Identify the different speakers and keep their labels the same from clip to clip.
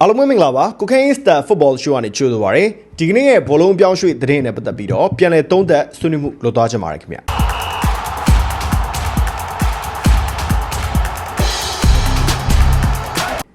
Speaker 1: အားလုံးပဲမင်္ဂလာပါကိုခိုင်းစတာဖုတ်ဘောရှိုးကနေကြိုဆိုပါရစေဒီကနေ့ရဲ့ဘောလုံးပြောင်းရွှေ့သတင်းနဲ့ပတ်သက်ပြီးတော့ပြန်လည်သုံးသပ်ဆွေးနွေးမှုလုပ်သွားချင်ပါတယ်ခင်ဗျ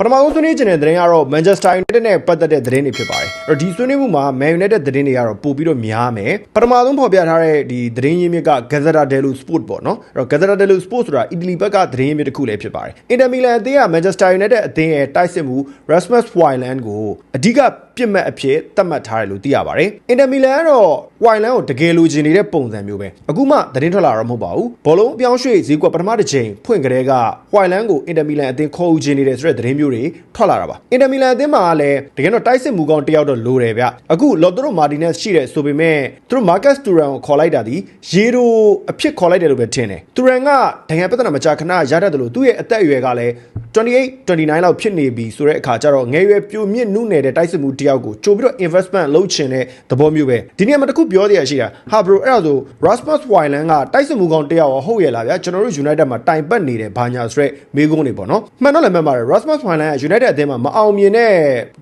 Speaker 1: ပထမဆုံးဆွေးနွေးချင်တဲ့သတင်းကတော့ Manchester United နဲ့ပတ်သက်တဲ့သတင်းတွေဖြစ်ပါတယ်အဲ့တော့ဒီဆွေးနွေးမှုမှာ Man United သတင်းတွေကတော့ပို့ပြီးတော့များမယ်ပထမဆုံးဖော်ပြထားတဲ့ဒီသတင်းရင်းမြစ်က Gazzetta dello Sport ပေါ့နော်အဲ့တော့ Gazzetta dello Sport ဆိုတာအီတလီဘက်ကသတင်းရင်းမြစ်တစ်ခုလည်းဖြစ်ပါတယ် Inter Milan အသင်းက Manchester United အသင်းရဲ့တိုက်စစ်မှု Rasmus Hojlund ကိုအဓိက ပြစ်မှတ်အဖြစ်သတ်မှတ်ထားတယ်လို့သိရပါတယ်။ Inter Milan ကတော့ Hojlund ကိုတကယ်လိုချင်နေတဲ့ပုံစံမျိုးပဲ။အခုမှသတင်းထွက်လာတော့မဟုတ်ပါဘူး။ဘောလုံးအပြောင်းရွှေ့ဈေးကွက်ပထမတစ်ချိန်ဖွင့်ကြတဲ့က Hojlund ကို Inter Milan အသင်းခေါ်ယူချင်နေတဲ့ဆိုတဲ့သတင်းမျိုးတွေထွက်လာတာပါ။ Inter Milan အသင်းမှာလည်းတကယ်တော့တိုက်စစ်မှုကောင်းတစ်ယောက်တော့လိုတယ်ဗျ။အခု Lautaro Martinez ရှိတဲ့ဆိုပေမဲ့သူတို့ Marcus Thuram ကိုခေါ်လိုက်တာဒီရေရိုအဖြစ်ခေါ်လိုက်တယ်လို့ပဲထင်တယ်။ Thuram ကဒဏ်ရာပြဿနာမကြာခဏရတတ်တယ်လို့သူ့ရဲ့အသက်အရွယ်ကလည်း28 29လောက်ဖြစ်နေပြီဆိုတဲ့အခါကျတော့ငယ်ရွယ်ပြိုမြင့်နုနယ်တဲ့တိုက်စစ်မှုတစ်ယောက်ကိုကြိုပြီးတော့ investment လုပ်ချင်တဲ့သဘောမျိုးပဲဒီနေရာမှာတစ်ခုပြောသေးရရှိတာဟာ bro အဲ့ဒါဆို Rasmus Hojlund ကတိုက်စစ်မှုကောင်းတစ်ယောက်ရောဟုတ်ရဲ့လားဗျာကျွန်တော်တို့ United မှာတိုင်ပတ်နေတယ်ဘာညာဆိုတဲ့မေးခွန်းတွေပေါ့နော်မှန်တော့လည်းမှန်ပါတယ် Rasmus Hojlund က United အသင်းမှာမအောင်မြင်တဲ့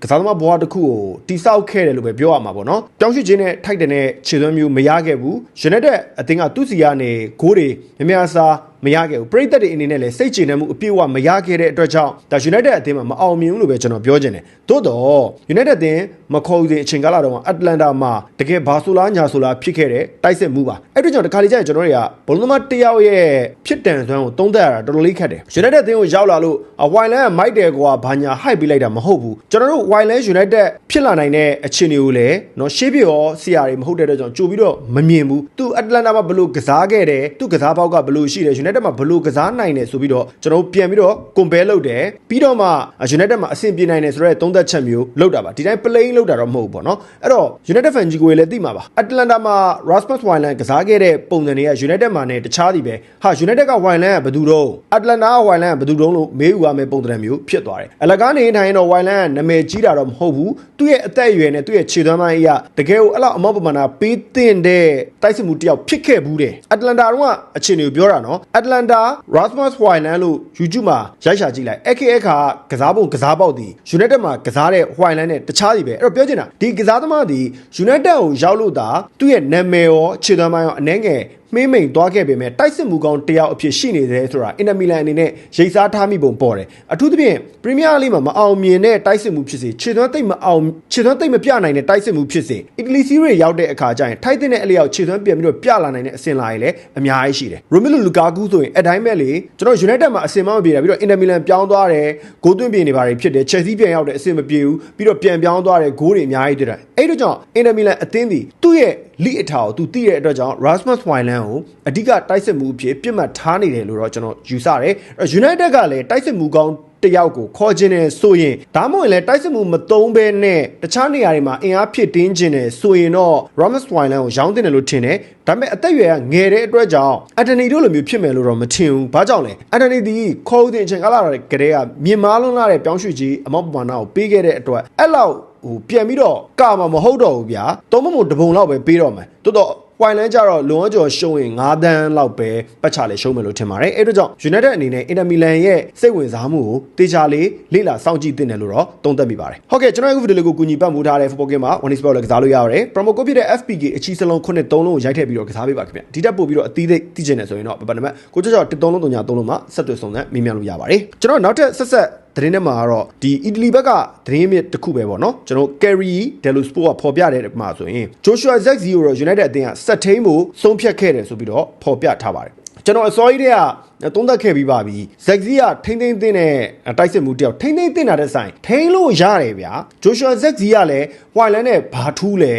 Speaker 1: ကစားသမားဘဝတစ်ခုကိုတိစောက်ခဲ့တယ်လို့ပဲပြောရမှာပေါ့နော်တောင်းရှိခြင်းနဲ့ထိုက်တဲ့ခြေသွမ်းမျိုးမရခဲ့ဘူး United အသင်းကသူ့စီကနေဂိုးတွေများများစား မရခဲ့ဘူးပရိသတ်တွေအနေနဲ့လည်းစိတ်ကျေနပ်မှုအပြည့်အဝမရခဲ့တဲ့အတွက်ကြောင့်ဒါ United အသင်းမှာမအောင်မြင်ဘူးလို့ပဲကျွန်တော်ပြောချင်တယ်သို့တော့ United အသင်းမခေါ်ယူတဲ့အချိန်ကာလတုန်းကအတ္တလန်တာမှာတကယ်ဘာဆိုလားညာဆိုလားဖြစ်ခဲ့တဲ့တိုက်စစ်မှုပါအဲ့ဒီကြောင့်တခါလေကျရင်ကျွန်တော်တွေကဘလုံးသမားတစ်ယောက်ရဲ့ဖြစ်တန်စွမ်းကိုသုံးသပ်ရတာတော်တော်လေးခက်တယ် United အသင်းကိုရောက်လာလို့ဝိုင်လန်ကမိုက်တယ်ကွာဘာညာဟိုက်ပေးလိုက်တာမဟုတ်ဘူးကျွန်တော်တို့ဝိုင်လန် United ဖြစ်လာနိုင်တဲ့အခြေအနေကိုလည်းเนาะရှေးပြရောဆရာတွေမဟုတ်တဲ့အတွက်ကြောင့်ကြိုပြီးတော့မမြင်ဘူးသူအတ္တလန်တာမှာဘယ်လိုကစားခဲ့တယ်သူကစားပေါက်ကဘယ်လိုရှိတယ် United မှာဘယ်လိုကစားနိုင်တယ်ဆိုပြီးတော့ကျွန်တော်တို့ပြန်ပြီးတော့ compare လုပ်တယ်ပြီးတော့မှ United မှာအဆင်ပြေနိုင်တယ်ဆိုတော့သုံးသက်ချက်မျိုးလုပ်တာပါဒီတိုင်း plain လုပ်တာတော့မဟုတ်ဘူးပေါ့နော်အဲ့တော့ United fan ကြီးကိုလည်းသိမှာပါအတ္တလန်တာမှာ Rasmus Hojlund ကစားခဲ့တဲ့ပုံစံတွေက United မှာနဲ့တခြားသည်ပဲဟာ United က Hojlund ကဘယ်သူတော့အတ္တလန်တာက Hojlund ကဘယ်သူတော့လို့မေးဥရမယ့်ပုံစံမျိုးဖြစ်သွားတယ်အလကားနေထိုင်တော့ Hojlund ကနာမည်ကြီးတာတော့မဟုတ်ဘူးသူ့ရဲ့အသက်အရွယ်နဲ့သူ့ရဲ့ခြေသွမ်းပိုင်းအရာတကယ်ကိုအဲ့လောက်အမောက်ပမာဏပေးတင်တဲ့တိုက်စစ်မှုတစ်ယောက်ဖြစ်ခဲ့ဘူးတယ်အတ္တလန်တာတော့အခြေအနေကိုပြောတာနော်အတ္တလန်တာ Rasmus Hojlund လို့ YouTube မှာရိုက်ရှာကြည့်လိုက် AKA ခါကစားပုံကစားပေါက်ဒီ United မှာကစားတဲ့ Hojlund နဲ့တခြားစီပဲအဲ့တော့ပြောချင်တာဒီကစားသမားဒီ United ကိုရောက်လို့သာသူ့ရဲ့နာမည်ရောခြေသွမ်းပိုင်းရောအနှဲငယ် မှင်းမိန်သွားခဲ့ပေမဲ့တိုက်စစ်မှုကောင်းတယောက်အဖြစ်ရှိနေတယ်ဆိုတာအင်တာမီလန်အနေနဲ့ရိတ်စားထားမိပုံပေါ်တယ်အထူးသဖြင့်ပရီးမီးယားလိမှာမအောင်မြင်တဲ့တိုက်စစ်မှုဖြစ်စေခြေသွမ်းသိမ့်မအောင်ခြေသွမ်းသိမ့်မပြနိုင်တဲ့တိုက်စစ်မှုဖြစ်စေအီတလီစီးရီရောက်တဲ့အခါကျရင်ထိုက်တဲ့အလျောက်ခြေသွမ်းပြန်ပြီးတော့ပြလာနိုင်တဲ့အဆင့်လာရေးလည်းအများကြီးရှိတယ်ရိုမီလိုလူကာကူဆိုရင်အတိုင်းပဲလေကျွန်တော် United မှာအဆင်မမပြေတာပြီးတော့အင်တာမီလန်ပြောင်းသွားတယ်ဂိုးသွင်းပြင်နေပါတယ်ဖြစ်တယ်ချက်စီးပြန်ရောက်တယ်အဆင်မပြေဘူးပြီးတော့ပြန်ပြောင်းသွားတယ်ဂိုးတွေအများကြီးတွေ့တယ်အဲ့တို့ကြောင့်အင်တာမီလန်အသင်းဒီသူ့ရဲ့ လိအထာကိုသူသိတဲ့အတွက်ကြောင့် Rasmus Hojlund ကိုအဓိကတိုက်စစ်မှုအဖြစ်ပြစ်မှတ်ထားနေတယ်လို့တော့ကျွန်တော်ယူဆတယ်အဲ့ United ကလည်းတိုက်စစ်မှုကောင်းတယောက်ကိုခေါ်ခြင်းနဲ့ဆိုရင်ဒါမှမဟုတ်လည်းတိုက်စစ်မှုမသုံးဘဲနဲ့တခြားနေရာတွေမှာအင်အားဖြစ်တင်းခြင်းနဲ့ဆိုရင်တော့ Rasmus Hojlund ကိုရောင်းတင်တယ်လို့ထင်တယ်ဒါပေမဲ့အသက်အရွယ်ကငယ်တဲ့အတွက်ကြောင့်အန်တိုနီတို့လိုမျိုးဖြစ်မယ်လို့တော့မထင်ဘူးဘာကြောင့်လဲအန်တိုနီဒီခေါ်ဦးတင်အချိန်ကလာတဲ့ကလေးကမြင်မာလွန်းလာတဲ့ပြောင်းရွှေ့ကြီးအမောက်ပမာဏကိုပေးခဲ့တဲ့အတွက်အဲ့လောက် ဟိုပြန်ပြီးတော့ကာမှာမဟုတ်တော့ဘူးဗျာသုံးမမို့တပုံလောက်ပဲပေးတော့မယ်တိုးတော့ဝိုင်လန်းကြတော့လွန်ကျော်ရှုံးရင်9တန်းလောက်ပဲပတ်ချလေရှုံးမယ်လို့ထင်ပါတယ်အဲ့ဒါကြောင့် United အနေနဲ့ Inter Milan ရဲ့စိတ်ဝင်စားမှုကိုတေချာလေးလေ့လာစောင့်ကြည့်သင့်တယ်လို့တော့သုံးသပ်မိပါတယ်ဟုတ်ကဲ့ကျွန်တော်ရဲ့ဗီဒီယိုလေးကိုကူညီပတ်မှုထားတဲ့ Football Game မှာ One Sport လည်းကစားလို့ရပါတယ် promo code ဖြစ်တဲ့ FPK အချီစလုံးခုနှစ်3လုံးကိုရိုက်ထည့်ပြီးတော့ကစားပေးပါခင်ဗျဒီတက်ပို့ပြီးတော့အသီးသိသိချင်တယ်ဆိုရင်တော့ဘာနံပါတ်ကိုကြောက်ကြောက်1 3လုံး3ညာ3လုံးမှာဆက်သွယ်ဆောင်စမ်းမေးမြန်းလို့ရပါတယ်ကျွန်တော်နောက်ထပ်ဆက်ဆက်သတင်းထဲမှာကတော့ဒီအီတလီဘက်ကသတင်းမြစ်တစ်ခုပဲပေါ့နော်ကျွန်တော် Carry Dello Sport ကဖော်ပြတဲ့မှာဆိုရင် Joshua Zexi ကိုတော့ United အသင်းကဆက်ထိန်ဖို့ဆုံးဖြတ်ခဲ့တယ်ဆိုပြီးတော့ဖော်ပြထားပါတယ်ကျွန်တော်အစောကြီးတည်းကသုံးသပ်ခဲ့ပြီးပါပြီဇက်ဇီကထိမ့်သိမ့်သိမ့်နဲ့တိုက်စစ်မှုတယောက်ထိမ့်သိမ့်သိမ့်တာတဲ့ဆိုင်ထိမ့်လို့ရတယ်ဗျာဂျိုရှွာဇက်ဇီကလည်းဝိုင်လန်နဲ့ဘာထူးလဲ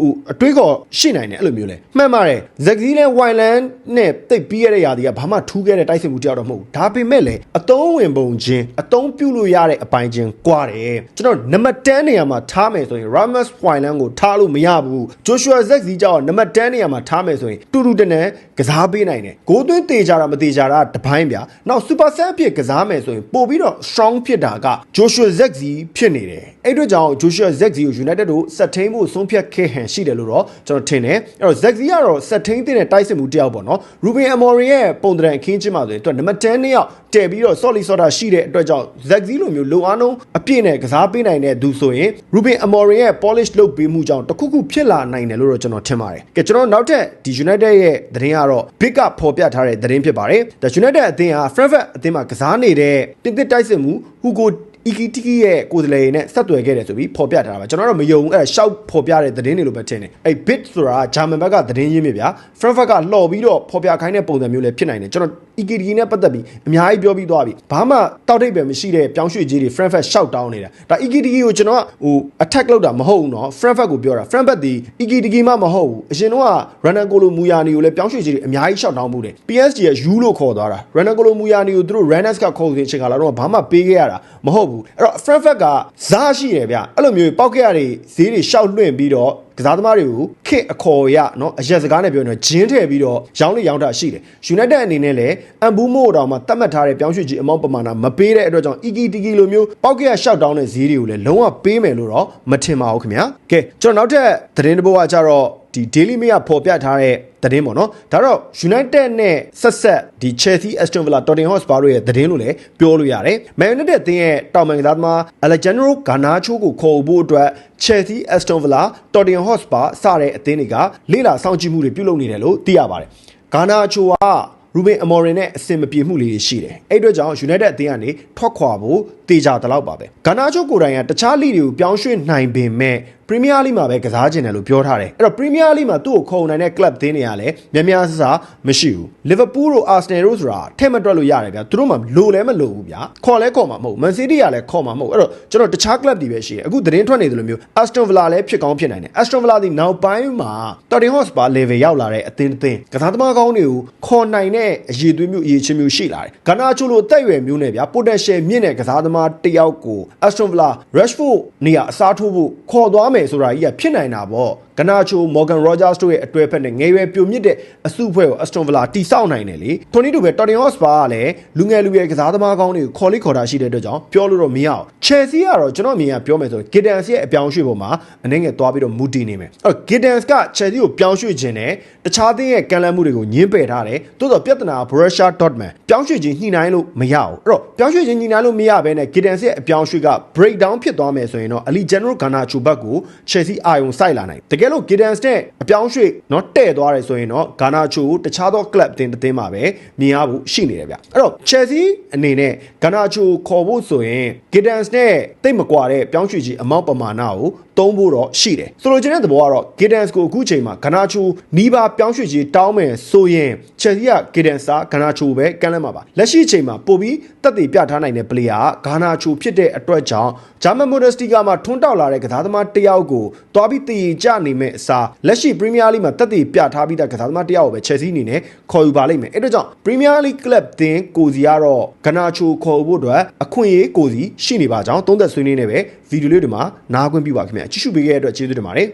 Speaker 1: ဟိုအတွေးကောရှင်းနိုင်တယ်အဲ့လိုမျိုးလဲမှန်ပါတယ်ဇက်ဇီနဲ့ဝိုင်လန်နဲ့တိတ်ပြီးရတဲ့ຢာဒီကဘာမှထူးခဲ့တဲ့တိုက်စစ်မှုတယောက်တော့မဟုတ်ဘူးဒါပေမဲ့လည်း အတုံးဝင်ပုံချင်းအတုံးပြုတ်လို့ရတဲ့အပိုင်းချင်းကွာတယ်ကျွန်တော်နံပါတ်10နေရာမှာထားမယ်ဆိုရင် Ramos ဝိုင်လန်ကိုထားလို့မရဘူးဂျိုရှွာဇက်ဇီကြောင့်နံပါတ်10နေရာမှာထားမယ်ဆိုရင်တူတူတနန်ကစားပေးနိုင်တယ်ဂိုးသွင်းတေချာတာမတေချာတာတပိုင်းဗျာနောက် super set အဖြစ်ကစားမယ်ဆိုရင်ပို့ပြီးတော့ strong ဖြစ်တာက Joshua Zexi ဖြစ်နေတယ်အဲ့အတွက်ကြောင့် Joshua Zexi ကို United တို့စက်ထိန်ဖို့ဆုံးဖြတ်ခဲ့ဟန်ရှိတယ်လို့တော့ကျွန်တော်ထင်တယ်အဲ့တော့ Zexi ကတော့စက်ထိန်တဲ့တိုက်စစ်မှုတယောက်ပေါ့နော် Ruben Amorim ရဲ့ပုံသဏ္ဍာန်အခင်းချင်းမှာဆိုရင်သူကနံပါတ်10နှစ်ယောက်တည်ပြီးတော့တော့ solid sorta ရှိတဲ့အတွက်ကြောင့် Zaxi လိုမျိုးလိုအားနှုန်းအပြည့်နဲ့ကစားပေးနိုင်တဲ့သူဆိုရင် Ruben Amorim ရဲ့ polish လုပ်ပေးမှုကြောင့်တခုခုဖြစ်လာနိုင်တယ်လို့တော့ကျွန်တော်ထင်ပါတယ်ကဲကျွန်တော်နောက်ထပ်ဒီ United ရဲ့သတင်းကတော့ Big ကဖော်ပြထားတဲ့သတင်းဖြစ်ပါတယ် The United အသင်းဟာ Frankfurt အသင်းမှာကစားနေတဲ့တစ်တစ်တိုက်စစ်မှု Hugo အီကီတီကီရဲ့ကိုယ်စားလှယ်နဲ့ဆက်သွယ်ခဲ့တယ်ဆိုပြီးဖော်ပြထားတာပါကျွန်တော်တော့မယုံဘူးအဲ့ဒါရှောက်ဖော်ပြတဲ့သတင်းတွေလို့ပဲထင်တယ်အဲ့ bit ဆိုတာဂျာမန်ဘက်ကသတင်းရင်းမြစ်ဗျာ Frankfurt ကလှော်ပြီးတော့ဖော်ပြခိုင်းတဲ့ပုံစံမျိုးလည်းဖြစ်နိုင်တယ်ကျွန်တော်အီကီတီကီနဲ့ပတ်သက်ပြီးအများကြီးပြောပြီးသွားပြီဘာမှတောက်တိတ်ပဲမရှိတဲ့ပြောင်းရွှေ့ကြီးတွေ Frankfurt ရှောက်တောင်းနေတာဒါအီကီတီကီကိုကျွန်တော်ကဟို attack လုပ်တာမဟုတ်ဘူးเนาะ Frankfurt ကိုပြောတာ Frankfurt ဒီအီကီတီကီမှမဟုတ်ဘူးအရင်တော့က Renan Kolo Muyani ကိုလည်းပြောင်းရွှေ့ကြီးတွေအများကြီးရှောက်တောင်းမှုတယ် PSG ရဲ့ U လို့ခေါ်သွားတာ Renan Kolo Muyani ကိုသူတို့ Rennes ကခေါ်တဲ့အချိန်ကလာတော့ဘာမှပေးခဲ့ရတာမဟုတ်ဘူး ူးဘူးအဲ့တော့ Frankfurt ကဈာရှိတယ်ဗျအဲ့လိုမျိုးပေါက်ကရတွေဈေးတွေရှောက်လွင့်ပြီးတော့ကစားသမားတွေကိုခစ်အခေါ်ရနော်အရက်စကားနဲ့ပြောရင်တော့ဂျင်းထည့်ပြီးတော့ရောင်းလေရောင်းတာရှိတယ် United အနေနဲ့လည်းအန်ဘူးမို့တော်မှာတတ်မှတ်ထားတဲ့ပြောင်းရွှေ့ကြီးအမောင်းပမာဏမပေးတဲ့အတွက်ကြောင့် Iki Tiki လိုမျိုးပေါက်ကရရှောက်တောင်းတဲ့ဈေးတွေကိုလည်းလုံးဝပေးမယ်လို့တော့မထင်ပါဘူးခင်ဗျာကဲကျွန်တော်နောက်ထပ်သတင်းတစ်ပုဒ်ကကြတော့ ဒီ Daily Mail ကဖော်ပြထားတဲ့သတင်းပေါ့နော်ဒါတော့ United နဲ့ဆက်ဆက်ဒီ Chelsea Aston Villa Tottenham Hotspur တို့ရဲ့သတင်းလို့လည်းပြောလို့ရတယ် Man United အသင်းရဲ့တောင်ပန်ကစားသမား Alejandro Garnacho ကိုခေါ်ဖို့အတွက် Chelsea Aston Villa Tottenham Hotspur စတဲ့အသင်းတွေကလေ့လာစောင့်ကြည့်မှုတွေပြုလုပ်နေတယ်လို့သိရပါတယ် Garnacho ကရူဘင်အမော်ရင်နဲ့အဆင်မပြေမှုလေးတွေရှိတယ်။အဲ့အတွက်ကြောင့် United အသင်းကနေထွက်ခွာဖို့ တေချာတလောက်ပါပဲ။ဂါနာချိုကိုယ်တိုင်ကတခြားလိတွေကိုပြောင်းရွှေ့နိုင်ပေမဲ့ပရီးမီးယားလိမှာပဲကစားခြင်းတယ်လို့ပြောထားတယ်။အဲ့တော့ပရီးမီးယားလိမှာသူ့ကိုခုံနိုင်တဲ့ club သင်းတွေကလည်းများများဆဆမရှိဘူး။ Liverpool တို့ Arsenal တို့ဆိုတာထဲ့မတွက်လို့ရတယ်ဗျာ။သူတို့မှလိုလဲမလိုဘူးဗျာ။ခေါ်လဲခေါ်မှာမဟုတ်ဘူး။ Man City ကလည်းခေါ်မှာမဟုတ်ဘူး။အဲ့တော့ကျွန်တော်တခြား club တွေပဲရှိတယ်။အခုသတင်းထွက်နေတယ်လို့မျိုး Aston Villa လည်းဖြစ်ကောင်းဖြစ်နိုင်တယ်။ Aston Villa ဒီနောက်ပိုင်းမှာ Tottenham Hotspur level ရောက်လာတဲ့အသင်းအသင်းကစားသမားကောင်းတွေကိုခေါ်နိုင်တဲ့အရေးသွေးမျိုးအရေးချင်းမျိုးရှိလာတယ်။ဂါနာချိုလိုအသက်အရွယ်မျိုးနဲ့ဗျာ potential မြင့်တဲ့ကစားသမားတစ်ယောက်ကို Aston Villa Rashford နေရာအစားထိုးဖို့ခေါ်သွားမယ်ဆိုတာကြီးကဖြစ်နိုင်တာပေါ့ ဂနာချို Morgan Rogers တို့ရဲ့အတွဲဖက်နဲ့ငယ်ရွယ်ပြိုမြင့်တဲ့အစုအဖွဲ့ကို Aston Villa တိစောက်နိုင်တယ်လေထိုနည်းတူပဲ Tottenham Hotspur ကလည်းလူငယ်လူရွယ်ကစားသမားကောင်းတွေကိုခေါ်လိခေါ်တာရှိတဲ့အတွက်ကြောင့်ပြောလို့တော့မရအောင် Chelsea ကတော့ကျွန်တော်အမြင်ကပြောမယ်ဆိုရင် Giddens ရဲ့အပြောင်းရွှေ့ပုံမှာအနေငယ်သွားပြီးတော့မူတည်နေမယ်အဲ့တော့ Giddens က Chelsea ကိုပြောင်းရွှေ့ခြင်းနဲ့တခြားသင်းရဲ့ကံလန့်မှုတွေကိုညှင်းပယ်ထားတယ်တိုးတော့ပြဿနာ Borussia Dortmund ပြောင်းရွှေ့ခြင်းညှိနှိုင်းလို့မရဘူးအဲ့တော့ပြောင်းရွှေ့ခြင်းညှိနှိုင်းလို့မရဘဲနဲ့ Giddens ရဲ့အပြောင်းရွှေ့က break down ဖြစ်သွားမယ်ဆိုရင်တော့ Ali General Garnacho ဘက်ကို Chelsea အာယုံစိုက်လာနိုင်တကယ်ယ်လို့ Giddens နဲ့အပြောင်းရွှေ့နော်တဲ့သွားတယ်ဆိုရင်တော့ဂါနာချိုကိုတခြားသော club အသင်းတစ်သင်းမှာပဲမြင်ရဖို့ရှိနေတယ်ဗျအဲ့တော့ Chelsea အနေနဲ့ဂါနာချိုခေါ်ဖို့ဆိုရင် Giddens နဲ့တိတ်မကွာတဲ့ပြောင်းရွှေ့ကြီးအမောက်ပမာဏကိုသုံးဖို့တော့ရှိတယ်ဆိုလိုချင်တဲ့သဘောကတော့ Giddens ကိုအခုချိန်မှာဂါနာချိုနီးပါးပြောင်းရွှေ့ကြီးတောင်းမယ်ဆိုရင် Chelsea က Giddens ကဂါနာချိုပဲကမ်းလှမ်းမှာပါလက်ရှိအချိန်မှာပို့ပြီးတက်တည်ပြထားနိုင်တဲ့ player ကဂါနာချိုဖြစ်တဲ့အတွက်ကြောင့် German Bundesliga မှာထွန်းတောက်လာတဲ့ကစားသမားတယောက်ကိုတွားပြီးတည်ရင်ကြနေမဲ့အစားလက်ရှိ Premier League မှာတက်တည်ပြထားပြီးတဲ့ကစားသမားတစ်ယောက်ကိုပဲ Chelsea အနေနဲ့ခေါ်ယူပါလိမ့်မယ်အဲ့ဒါကြောင့် Premier League club တင်ကိုစီကတော့ Garnacho ခေါ်ဖို့အတွက်အခွင့်အရေးကိုစီရှိနေပါကြောင်းသုံးသက်ဆွေးနွေးနေပဲဗီဒီယိုလေးတွေမှာနားခွင့်ပြုပါခင်ဗျာကြည့်ရှုပေးခဲ့တဲ့အတွက်ကျေးဇူးတင်ပါတယ်